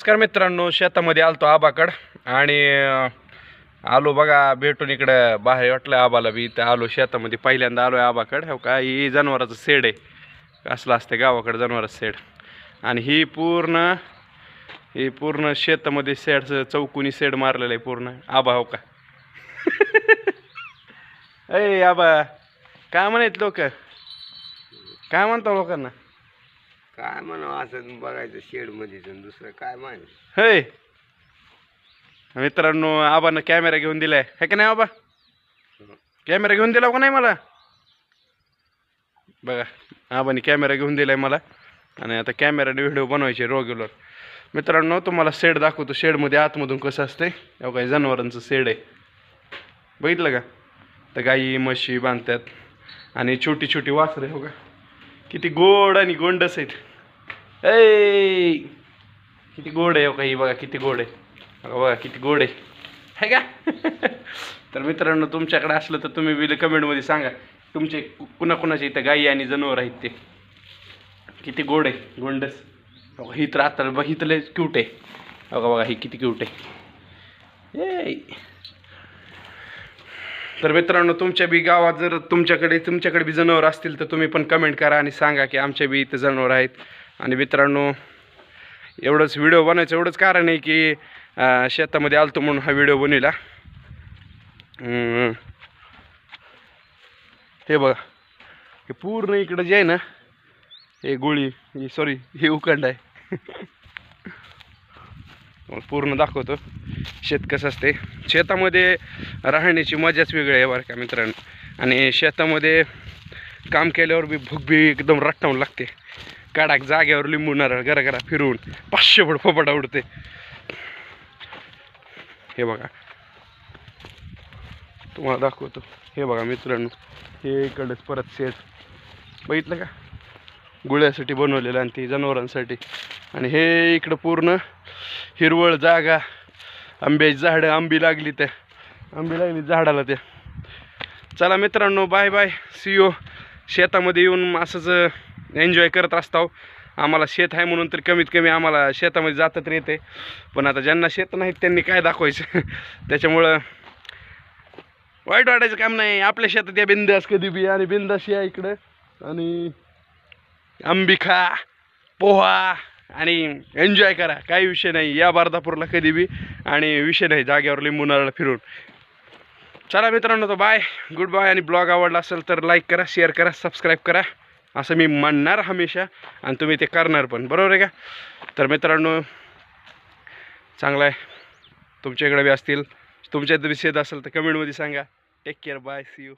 नमस्कार मित्रांनो शेतामध्ये आलतो आबाकड आणि आलो बघा भेटून इकडं बाहेर. वाटलं आबाला बी तर आलो शेतामध्ये. पहिल्यांदा आलो आहे आबाकड. हो का? ही जनावराचं सेड आहे. असलं असतं गावाकडं जनावराचं सेड आणि ही पूर्ण ही पूर्ण शेतामध्ये सेडचं चौकोनी सेड मारलेलं आहे पूर्ण. आबा हो का? अय आबा काय म्हणायत लोक? काय म्हणता लोकांना? काय म्हणावं असं बघायचं शेडमध्ये दुसरं काय म्हण होय. मित्रांनो आबानं कॅमेरा घेऊन दिलाय. हे का नाही आबा? कॅमेरा घेऊन दिला का नाही मला? बघा आबाने कॅमेरा घेऊन दिलाय मला. आणि आता कॅमेराने व्हिडिओ बनवायचे रेग्युलर मित्रांनो तुम्हाला शेड दाखवतो. शेडमध्ये आतमधून कसं असते एवढं काही जनावरांचं शेड आहे. बघितलं का? तर गाई म्हशी बांधतात. आणि छोटी छोटी वासरे हो का? किती गोड आणि गोंडस आहेत. ऐ किती गोड आहे हो काही ही बघा किती गोड आहे. बघा बघा किती गोड आहे. है का? तर मित्रांनो तुमच्याकडे असलं तर तुम्ही बिल कमेंटमध्ये सांगा. तुमचे कुणाकुणाचे इथं गाई आणि जनावर आहेत ते. किती गोड आहे गोंडस. बघा ही तर आता बघ ही क्यूट आहे. बघा बघा ही किती क्यूट आहे. ए तर मित्रांनो तुमच्या बी गावात जर तुमच्याकडे तुमच्याकडे बी जनावर असतील तर तुम्ही पण कमेंट करा आणि सांगा की आमच्या बी इथं जनावर आहेत. आणि मित्रांनो एवढंच व्हिडिओ बनायचं एवढंच कारण आहे की शेतामध्ये आलतो म्हणून हा व्हिडिओ बनविला. हे बघा हे पूर्ण इकडं जे आहे ना हे गोळी हे सॉरी हे उखंड आहे. पूर्ण दाखवतो शेत कसं असते. शेतामध्ये राहण्याची मजाच वेगळी आहे बरं का मित्रांनो. आणि शेतामध्ये काम केल्यावर बी भूक बी एकदम रट्टावून लागते. काडाक जाग्यावर लिंबू नारळ घरा घरा फिरवून पाचशे फड फोपटा उडते. हे बघा. तुम्हाला दाखवतो. हे बघा मित्रांनो हे इकडंच परत शेत बघितलं का? गुळ्यासाठी बनवलेलं आणि ते जनावरांसाठी. आणि हे इकडं पूर्ण हिरवळ जागा आंब्याची झाडं आंबी लागली त्या. आंबी लागली झाडाला त्या. चला मित्रांनो बाय बाय सी यू शेतामध्ये येऊन असंच एन्जॉय करत असतो आम्हाला शेत आहे म्हणून तर कमीत कमी आम्हाला शेतामध्ये जातात तर येते. पण आता ज्यांना शेत नाहीत त्यांनी काय दाखवायचं? त्याच्यामुळं वाईट वाटायचं काम नाही. आपल्या शेतात या बिंदास कधी बी आणि बिंदास या इकडं. आणि अंबिका पोहा आणि एन्जॉय करा. काही विषय नाही. या बारदापूरला कधी बी आणि विषय नाही. जागेवर लिंबू नारळ फिरून. चला मित्रांनो तो बाय गुड बाय आणि ब्लॉग आवडला असेल तर लाईक करा शेअर करा सबस्क्राईब करा. असं मी म्हणणार हमेशा आणि तुम्ही ते करणार पण. बरोबर आहे का? तर मित्रांनो चांगलं आहे. तुमच्याकडे बी असतील. तुमच्या बी शेत असेल तर कमेंटमध्ये सांगा. Take care bye see you